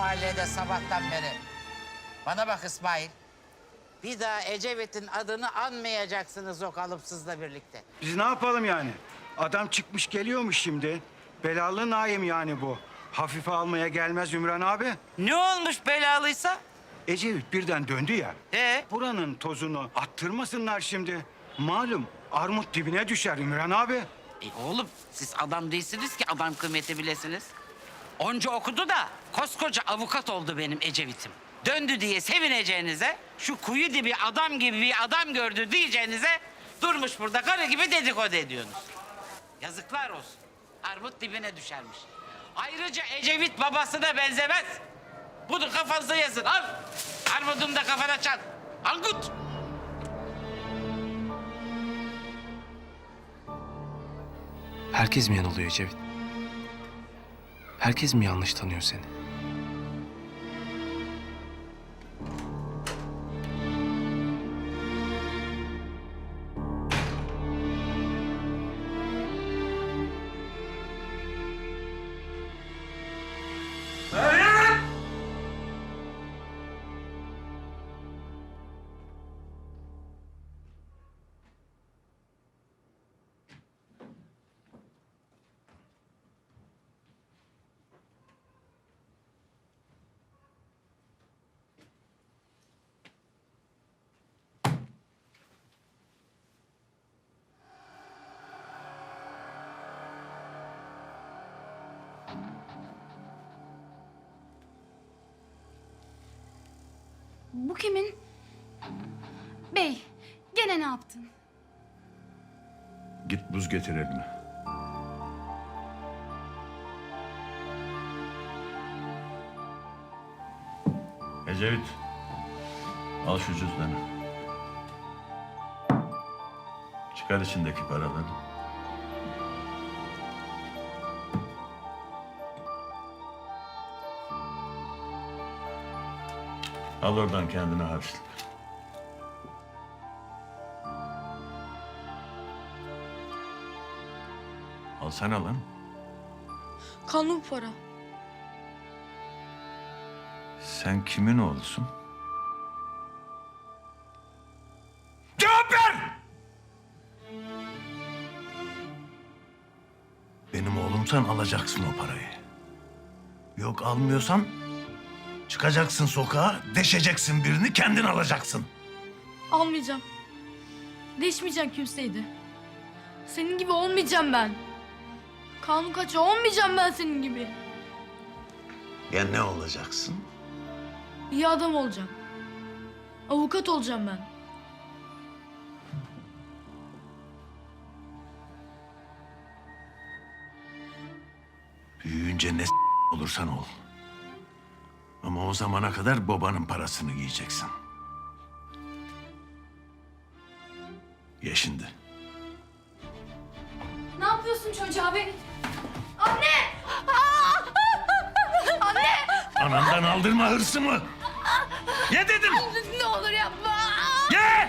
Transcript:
mahallede sabahtan beri. Bana bak İsmail. Bir daha Ecevit'in adını anmayacaksınız o kalıpsızla birlikte. Biz ne yapalım yani? Adam çıkmış geliyormuş şimdi. Belalı Naim yani bu. Hafife almaya gelmez Ümran abi. Ne olmuş belalıysa? Ecevit birden döndü ya. Ee? Buranın tozunu attırmasınlar şimdi. Malum armut dibine düşer Ümran abi. E oğlum siz adam değilsiniz ki adam kıymeti bilesiniz. Onca okudu da koskoca avukat oldu benim Ecevit'im. Döndü diye sevineceğinize, şu kuyu dibi adam gibi bir adam gördü diyeceğinize... ...durmuş burada karı gibi dedikodu ediyorsunuz. Yazıklar olsun. Armut dibine düşermiş. Ayrıca Ecevit babasına benzemez. Bunu kafanıza yazın. Al. Armudunu da kafana çal. Angut. Herkes mi yanılıyor Ecevit? Herkes mi yanlış tanıyor seni? Bu kimin? Bey, gene ne yaptın? Git buz getir eline. Ecevit, al şu cüzdanı. Çıkar içindeki paraları. Al oradan kendine harçlık. Alsana lan. Kanun para. Sen kimin oğlusun? Cevap ver! Benim oğlumsan alacaksın o parayı. Yok almıyorsan çıkacaksın sokağa, deşeceksin birini, kendin alacaksın. Almayacağım. Değişmeyeceğim kimseydi. Senin gibi olmayacağım ben. Kanun kaçı olmayacağım ben senin gibi. Ya ne olacaksın? İyi adam olacağım. Avukat olacağım ben. Büyüyünce ne olursan ol. Ama o zamana kadar babanın parasını yiyeceksin. Ye şimdi. Ne yapıyorsun çocuğa be? Anne! Anne! Anandan aldırma hırsımı. Ye dedim. Ne olur yapma! Ye!